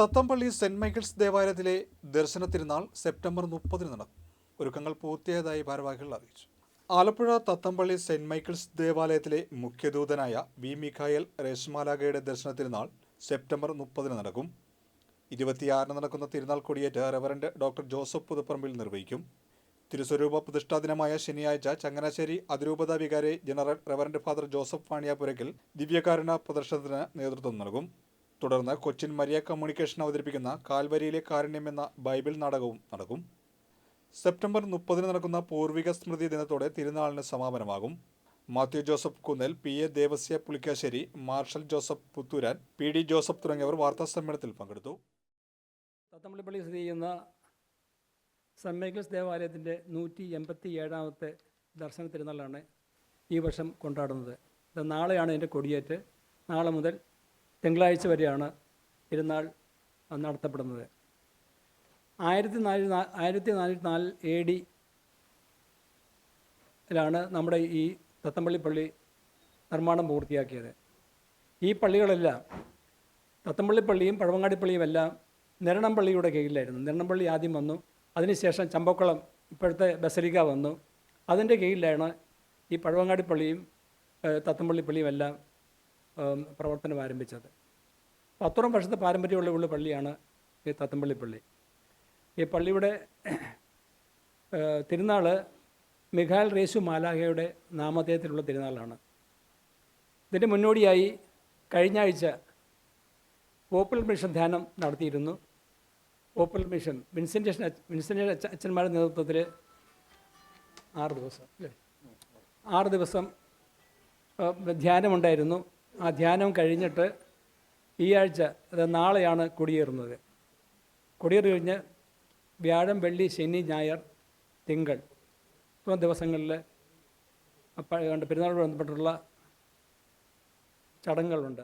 Thathampally saint Michael's ദേവാലയത്തിലെ ദർശന തിരുനാൾ September മുപ്പതിന് നടക്കും ഒരുക്കങ്ങൾ പൂർത്തിയായതായി ഭാരവാഹികൾ അറിയിച്ചു. ആലപ്പുഴ തത്തമ്പള്ളി സെന്റ് മൈക്കിൾസ് ദേവാലയത്തിലെ മുഖ്യദൂതനായ വി മിഖായൽ രേഷ്മാലാഗയുടെ ദർശന തിരുനാൾ സെപ്റ്റംബർ മുപ്പതിന് നടക്കും. ഇരുപത്തിയാറിന് നടക്കുന്ന തിരുനാൾ കൊടിയേറ്റ് റെവറൻഡ് ഡോക്ടർ ജോസഫ് പുതുപ്പറമ്പിൽ നിർവഹിക്കും. തിരുസ്വരൂപ പ്രതിഷ്ഠാ ദിനമായ ശനിയാഴ്ച ചങ്ങനാശ്ശേരി അതിരൂപത വികാരി general reverend father Joseph Paniyapurackal ദിവ്യകാരുണ പ്രദർശനത്തിന് നേതൃത്വം നൽകും. തുടർന്ന് കൊച്ചിൻ മരിയ കമ്മ്യൂണിക്കേഷൻ അവതരിപ്പിക്കുന്ന കാൽവരിയിലെ കാരുണ്യം എന്ന ബൈബിൾ നാടകവും നടക്കും. സെപ്റ്റംബർ മുപ്പതിന് നടക്കുന്ന പൂർവിക സ്മൃതി ദിനത്തോടെ തിരുനാളിന് സമാപനമാകും. Mathew Joseph Kunnel P. A. Devasia Pulikkassery Marshal Joseph Puthooran P. D. Joseph തുടങ്ങിയവർ വാർത്താ സമ്മേളനത്തിൽ പങ്കെടുത്തു. തത്തമ്പള്ളിപ്പള്ളി സ്ഥിതി ചെയ്യുന്ന സെന്റ് ദേവാലയത്തിന്റെ നൂറ്റി എൺപത്തി ഏഴാമത്തെ ദർശന തിരുനാളാണ് ഈ വർഷം കൊണ്ടാടുന്നത്. നാളെയാണ് എന്റെ കൊടിയേറ്റ്. നാളെ മുതൽ തിങ്കളാഴ്ച വരെയാണ് തിരുനാൾ നടത്തപ്പെടുന്നത്. ആയിരത്തി നാല് ആയിരത്തി നാനൂറ്റി നാല് എ ഡി ലാണ് നമ്മുടെ ഈ തത്തമ്പള്ളി പള്ളി നിർമ്മാണം പൂർത്തിയാക്കിയത്. ഈ പള്ളികളെല്ലാം തത്തമ്പള്ളി പള്ളിയും പഴവങ്ങാടി പള്ളിയും എല്ലാം നിരണം പള്ളിയുടെ കീഴിലായിരുന്നു. നിരണം പള്ളി ആദ്യം വന്നു. അതിനുശേഷം ചമ്പക്കുളം ഇപ്പോഴത്തെ ബസലിക വന്നു. അതിന്റെ കീഴിലാണ് ഈ പഴവങ്ങാടി പള്ളിയും തത്തമ്പള്ളി പള്ളിയും എല്ലാം പ്രവർത്തനം ആരംഭിച്ചത്. പത്തോളം വർഷത്തെ പാരമ്പര്യമുള്ള ഉള്ള പള്ളിയാണ് ഈ തത്തമ്പള്ളി പള്ളി. ഈ പള്ളിയുടെ തിരുനാൾ മിഖാൽ റേസു മാലാഹയുടെ നാമധേയത്തിലുള്ള തിരുനാളാണ്. ഇതിന്റെ മുന്നോടിയായി കഴിഞ്ഞ ആഴ്ച പോപ്പുലർ മിഷൻ ധ്യാനം നടത്തിയിരുന്നു. പോപ്പുലർ മിഷൻ വിൻസെന്റ് വിൻസെന്റ് അച്ഛ അച്ഛന്മാരുടെ നേതൃത്വത്തിൽ ആറ് ദിവസം അല്ലേ? ആറ് ദിവസം ധ്യാനമുണ്ടായിരുന്നു. ആ ധ്യാനം കഴിഞ്ഞിട്ട് ഈ ആഴ്ച അത് നാളെയാണ് കൊടിയേറുന്നത്. കൊടിയേറി കഴിഞ്ഞ് വ്യാഴം വെള്ളി ശനി ഞായർ തിങ്കൾ ഇപ്പം ദിവസങ്ങളിൽ പെരുന്നാളോട് ബന്ധപ്പെട്ടുള്ള ചടങ്ങുകളുണ്ട്.